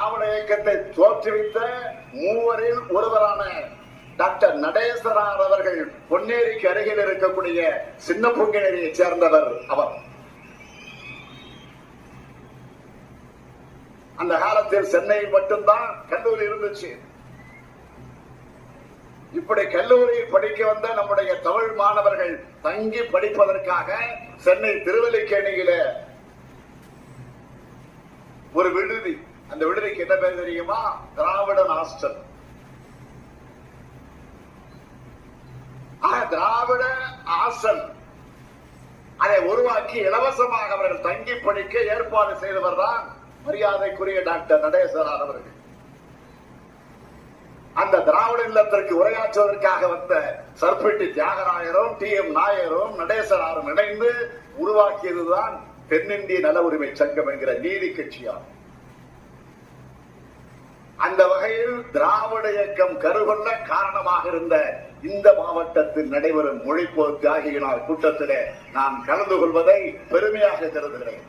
திராவிட இயக்கத்தை தோற்றுவித்த மூவரில் ஒருவரான டாக்டர் நடேசனார் அவர்கள் பொன்னேரிக்கு அருகில் இருக்கக்கூடிய சின்ன பொங்கேரியை சேர்ந்தவர் அவர். அந்த காலத்தில் சென்னை மட்டும்தான் கல்லூரி இருந்துச்சு. இப்படி கல்லூரியில் படிக்க வந்த நம்முடைய தமிழ் மாணவர்கள் தங்கி படிப்பதற்காக சென்னை திருவல்லிக்கேணியில ஒரு என்ன பேர் தெரியுமா? திராவிட ஹாஸ்டல் திராவிட ஹாஸ்டல் அதை உருவாக்கி இலவசமாக அவர்கள் தங்கி படிக்க ஏற்பாடு செய்தவர் தான் மரியாதைக்குரிய டாக்டர் நடேசனார் அவர்கள். அந்த திராவிட இல்லத்திற்கு உரையாற்றுவதற்காக வந்த சர்பெட்டி தியாகராயரும் டி எம் நாயரும் நடேசராரும் இணைந்து உருவாக்கியதுதான் தென்னிந்திய நல உரிமை சங்கம் என்கிற நீதி கட்சியாகும். அந்த வகையில் திராவிட இயக்கம் கருகொள்ள காரணமாக இருந்த இந்த மாவட்டத்தில் நடைபெறும் மொழிப்போர் தியாகிகளால் கூட்டத்திலே நான் கலந்து கொள்வதை பெருமையாக கருதுகிறேன்.